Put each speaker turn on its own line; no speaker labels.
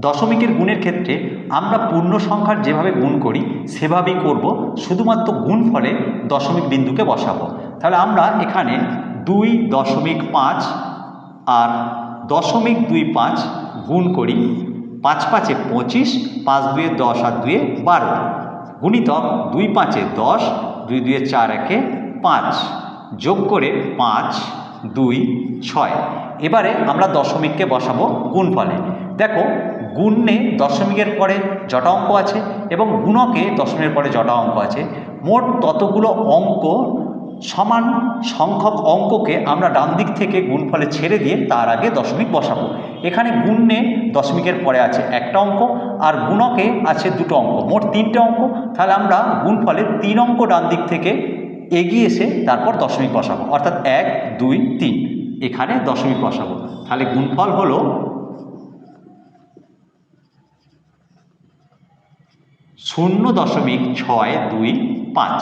দশমিকের গুণের ক্ষেত্রে আমরা পূর্ণ সংখ্যার যেভাবে গুণ করি, সেভাবেই করব, শুধুমাত্র গুণ ফলে দশমিক বিন্দুকে বসাবো। তাহলে আমরা এখানে দুই দশমিক পাঁচ আর দশমিক দুই পাঁচ গুণ করি, পাঁচ পাঁচে পঁচিশ, পাঁচ দুয়ে দশ আর দুয়ে বারো। গুণিতক দুই পাঁচে দশ, দুই দুয়ে চার একে পাঁচ, যোগ করে পাঁচ, দুই, ছয়। এবারে আমরা দশমিককে বসাবো গুণফলে দেখো গুণে দশমিকের পরে জটা অঙ্ক আছে এবং গুণকে দশমিকের পরে জটা অঙ্ক আছে, মোট ততগুলো অঙ্ক সমান সংখ্যক অঙ্ককে আমরা ডান দিক থেকে গুণফলে ছেড়ে দিয়ে তার আগে দশমিক বসাবো। এখানে গুণে দশমিকের পরে আছে একটা অঙ্ক আর গুণকে আছে দুটো অঙ্ক, মোট তিনটে অঙ্ক। তাহলে আমরা গুণফলে তিন অঙ্ক ডান দিক থেকে এগিয়ে এসে তারপর দশমিক বসাবো। অর্থাৎ এক, দুই, তিন, এখানে দশমিক বসাবো। তাহলে গুণফল হলো শূন্য দশমিক ছয় দুই পাঁচ।